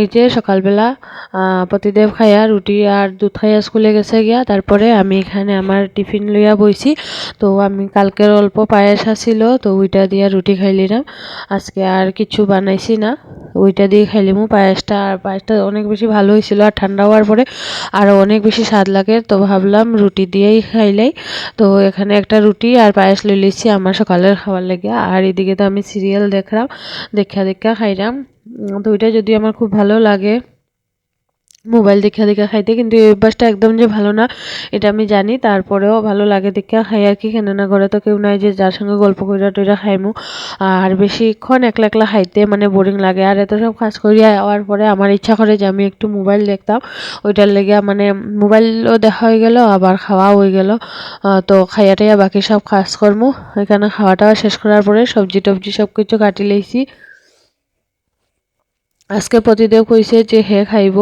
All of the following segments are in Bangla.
এই যে সকালবেলা প্রতিদেব খাইয়া রুটি আর দুধ খাইয়া স্কুলে গেছে গিয়া, তারপরে আমি এখানে আমার টিফিন লইয়া বইছি। তো আমি কালকের অল্প পায়েস আসিল তো ওইটা দিয়া রুটি খাইলিলাম আজকে আর কিছু বানাইছি না, ওইটা দিয়ে খাইলিমু পায়েসটা। আর পায়েসটা অনেক বেশি ভালো হয়েছিল আর ঠান্ডা হওয়ার পরে আরও অনেক বেশি স্বাদ লাগে, তো ভাবলাম রুটি দিয়েই খাইলাই তো এখানে একটা রুটি আর পায়েস লই লিছি আমার সকালের খাবার লেগে আর এদিকে তো আমি সিরিয়াল দেখলাম দেখা দেখা খাইলাম। তো ওইটা যদি আমার খুব ভালো লাগে, মোবাইল দেখা দেখা খাইতে, কিন্তু এই অভ্যাসটা একদম যে ভালো না, এটা আমি জানি, তারপরেও ভালো লাগে দেখা খাই আর কি কেন না ঘরে তো কেউ নাই যে যার সঙ্গে গল্প কইরা টইরা খাইমু। আর বেশিক্ষণ একলা একলা খাইতে মানে বোরিং লাগে, আর এত সব কাজ করিয়া আওয়ার পরে আমার ইচ্ছা করে যে আমি একটু মোবাইল দেখতাম, ওইটার লেগে মানে মোবাইলও দেখা হয়ে গেল, আবার খাওয়া হয়ে গেল তো খাইয়া টাইয়া বাকি সব কাজ কর্ম এখানে খাওয়াটা শেষ করার পরে সবজি টবজি সব কিছু কাটি লইছি। আজকে প্রতিদেব কইছে যে হে খাইব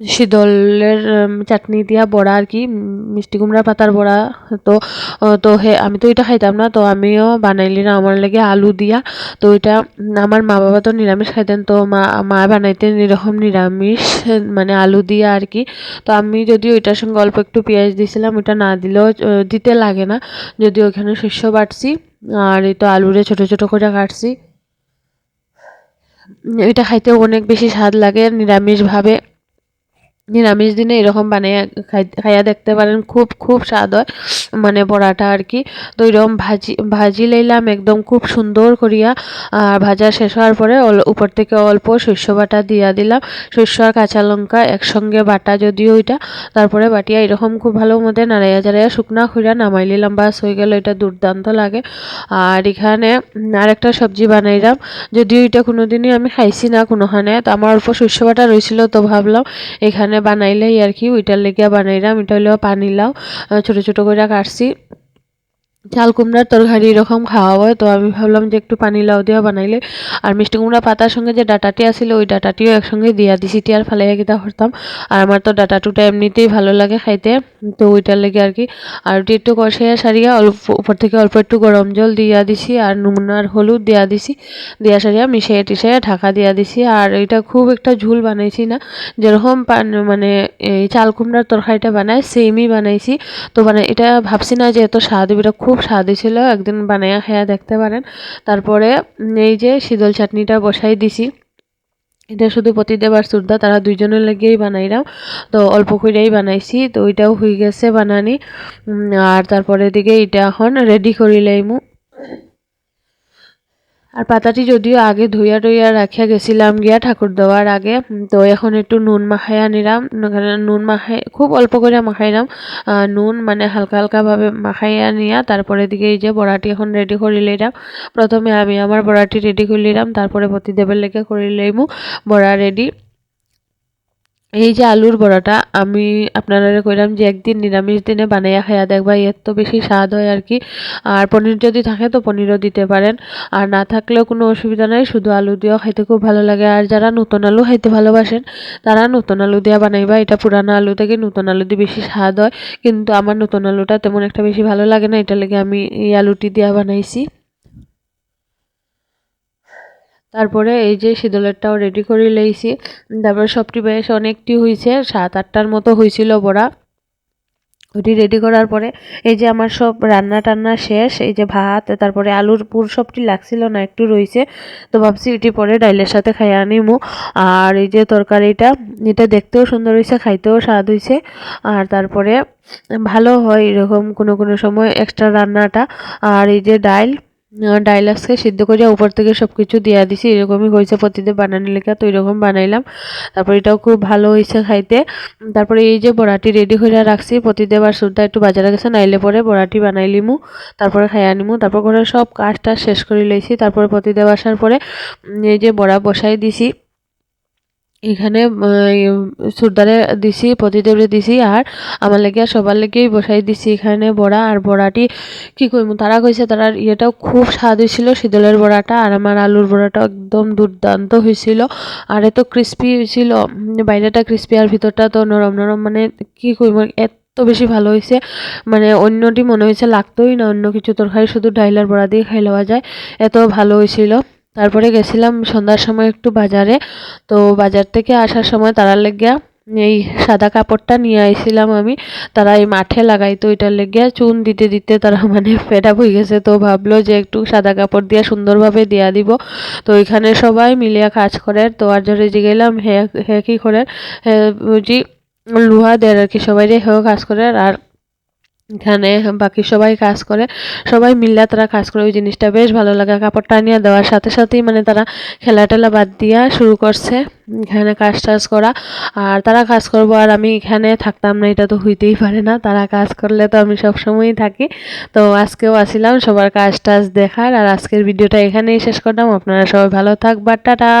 শীতলের চাটনি দিয়া বড়া আর কি মিষ্টি কুমড়া পাতার বড়া তো তো হে আমি তো এটা খাইতাম না, তো আমিও বানাইলি না আমার লাগে আলু দিয়া। তো এটা আমার মা বাবা তো নিরামিষ খাইতেন, তো মা মা বানাইতেন এরকম নিরামিষ মানে আলু দিয়া আর কি। তো আমি যদি ওইটার সঙ্গে অল্প একটু পেঁয়াজ দিয়েছিলাম ওইটা না দিলেও দিতে লাগে না। যদি ওইখানে শস্য বাটছি, আর এই তো আলুরে ছোটো ছোটো করে কাটছি। এটা খাইতে অনেক বেশি স্বাদ লাগে নিরামিষভাবে। নিরামিষ দিনে এরকম বানিয়ে খাইয়া দেখতে পারেন, খুব খুব স্বাদ হয় মানে বড়াটা আর কি। তো এরকম ভাজি ভাজি লইলাম একদম খুব সুন্দর করিয়া, আর ভাজা শেষ হওয়ার পরে উপর থেকে অল্প শস্য বাটা দিয়া দিলাম। শস্য আর কাঁচা লঙ্কা একসঙ্গে বাটা যদিও ওইটা, তারপরে বাটিয়া এরকম খুব ভালো মধ্যে নাড়াইয়া জারাইয়া শুকনা খুঁড়া নামাই নিলাম, বাস হয়ে গেল এটা দুর্দান্ত লাগে। আর এখানে আরেকটা সবজি বানাইলাম, যদিও এটা কোনোদিনই আমি খাইছি না কোনোখানে, তো আমার অল্প শস্য বাটা রয়েছিল তো ভাবলাম এখানে বানাইলেই আর কি ওইটার লেগে বানাইলাম। এটা হলো পানি লাউ ছোটো ছোটো করে কাটছি। চাল কুমড়ার তরকারি এরকম খাওয়া হয়। তো আমি ভাবলাম যে একটু পানি লাউ দেওয়া বানাইলে। আর মিষ্টি কুমড়া পাতার সঙ্গে যে ডাটাটি আসিল ওই ডাটাটিও একসঙ্গে দিয়া দিছি। আর ফালাইয়া গিতা করতাম। আর আমার তো ডাটা টুটা এমনিতেই ভালো লাগে খাইতে। তো ওইটার লেগে আর কি। আর ওটি একটু কষাইয়া সারিয়া অল্প উপর থেকে অল্প একটু গরম জল দিয়া দিছি। আর নুন আর হলুদ দিয়া দিছি। দিয়া সারিয়া মিশাইয়া টিশাইয়া ঢাকা দিয়া দিছি। আর এটা খুব একটা ঝুল বানাইছি না। যেরকম মানে এই চাল কুমড়ার তরকারিটা বানায় সেমই বানাইছি। তো মানে এটা ভাবছি না যে এত স্বাদ এটা খুব খুব স্বাদ ছিল, একদিন বানাইয়া খেয়া দেখতে পারেন। তারপরে এই যে শীতল চাটনিটা বসাই দিছি। এটা শুধু পতিদেব আর সুরদা, তারা দুইজনের লাগিয়েই বানাইলাম তো অল্প করেই বানাইছি, তো ওইটাও হয়ে গেছে বানানি। আর তারপরে দিকে এটা এখন রেডি করিলাইমু। আর পাতাটি যদিও আগে ধুইয়া টুইয়া রাখিয়া গেছিলাম গিয়া ঠাকুর দেওয়ার আগে তো এখন একটু নুন মাখাইয়া নিলাম। নুন মাখাই, খুব অল্প করে মাখাইলাম। নুন মানে হালকা হালকাভাবে মাখাইয়া নিয়া, তারপরে দিকে এই যে বড়াটি এখন রেডি করে লইলাম প্রথমে আমি আমার বড়াটি রেডি করে নিলাম, তারপরে প্রতিদেবের লেগে করে লইমু বড়া রেডি এই যে আলুর বড়াটা, আমি আপনারা কইলাম যে একদিন নিরামিষ দিনে বানাইয়া খাইয়া দেখবা এর তো বেশি স্বাদ হয় আর কি। আর পনির যদি থাকে তো পনিরও দিতে পারেন। আর না থাকলেও কোনো অসুবিধা নাই, শুধু আলু দিয়েও খাইতে খুব ভালো লাগে। আর যারা নতুন আলু খাইতে ভালোবাসেন, তারা নতুন আলু দিয়া বানাইবা। এটা পুরানো আলু থেকে নতুন আলু দিয়ে বেশি স্বাদ হয়। কিন্তু আমার নতুন আলুটা তেমন একটা বেশি ভালো লাগে না এটা লেগে আমি এই আলুটি দিয়া বানাইছি। তারপরে এই যে শীতলেরটাও রেডি করে লইছি তারপরে সবটি বেশ অনেকটি হয়েছে সাত আটটার মতো হয়েছিল বড়া। ওটি রেডি করার পরে এই যে আমার সব রান্না টান্না শেষ, এই যে ভাত, তারপরে আলুর পুর সবটি লাগছিল না, একটু রয়েছে তো ভাবছি এটি পরে ডাইলের সাথে খাইয়া আনিমু। আর এই যে তরকারিটা, এটা দেখতেও সুন্দর হয়েছে খাইতেও স্বাদ হয়েছে আর তারপরে ভালো হয় এরকম কোনো কোনো সময় এক্সট্রা রান্নাটা। আর এই যে ডাইল ডাইল আজকে সিদ্ধ করে উপর থেকে সব কিছু দিয়া দিছি, এরকমই হয়েছে প্রতিদিন বানানি লেখা, তো এরকম বানাইলাম। তারপর এটাও খুব ভালো হয়েছে খাইতে। তারপরে এই যে বড়াটি রেডি করে রাখছি, প্রতিদিন আর সুদ্ধা একটু বাজারে গেছে, নাইলে পরে বড়াটি বানাই লিমু, তারপরে খাই আনিমু তারপর ঘরের সব কাজটা শেষ করে লইছি, তারপরে প্রতিদেব আসার পরে এই যে বড়া বসাই দিছি। এখানে সুরদারে দিছি প্রতিদেবরে দিছি, আর আমার লেগে সবার লেগেই বসাই দিছি এখানে বড়া, আর বড়াটি কি কইম, তারা কইছে তারা ইয়েটাও খুব স্বাদ হয়েছিল শীতলের বড়াটা, আর আমার আলুর বড়াটা একদম দুর্দান্ত হয়েছিল আর এত ক্রিস্পি হয়েছিল বাইরেটা ক্রিস্পি আর ভিতরটা তো নরম নরম মানে কি কইম, এত বেশি ভালো হয়েছে মানে অন্যটি মনে হয়েছে লাগতোই না, অন্য কিছু তরকারি শুধু ডাইলার বড়া দিয়ে খাই লওয়া যায়, এত ভালো হয়েছিল তারপরে গেছিলাম সন্ধ্যার সময় একটু বাজারে। তো বাজার থেকে আসার সময় তারা লেগিয়া এই সাদা কাপড়টা নিয়ে আইছিলাম আমি। তারা এই মাঠে লাগাইতো এটার লেগিয়া চুন দিতে দিতে তারা মানে ফেড আপ হয়ে গেছে। তো ভাবলো যে একটু সাদা কাপড় দিয়ে সুন্দরভাবে দিয়া দিব। তো এখানে সবাই মিলিয়া কাজ করে। তো আর জরে যে গেলাম হে হে কি করে হ্যাঁ জি লোহা দেয় আর কি সবাই হেও কাজ করে আর এখানে বাকি সবাই কাজ করে, সবাই মিল্লা তারা কাজ করে, ওই জিনিসটা বেশ ভালো লাগে। কাপড়টা নিয়ে দেওয়ার সাথে সাথেই মানে তারা খেলা টেলা বাদ দিয়া শুরু করছে, এখানে কাজ টাজ করা। আর তারা কাজ করব আর আমি এখানে থাকতাম না, এটা তো হইতেই পারে না। তারা কাজ করলে তো আমি সবসময়ই থাকি। তো আজকেও আসিলাম সবার কাজ টাজ দেখার। আর আজকের ভিডিওটা এখানেই শেষ করলাম। আপনারা সবাই ভালো থাকবার টাটা!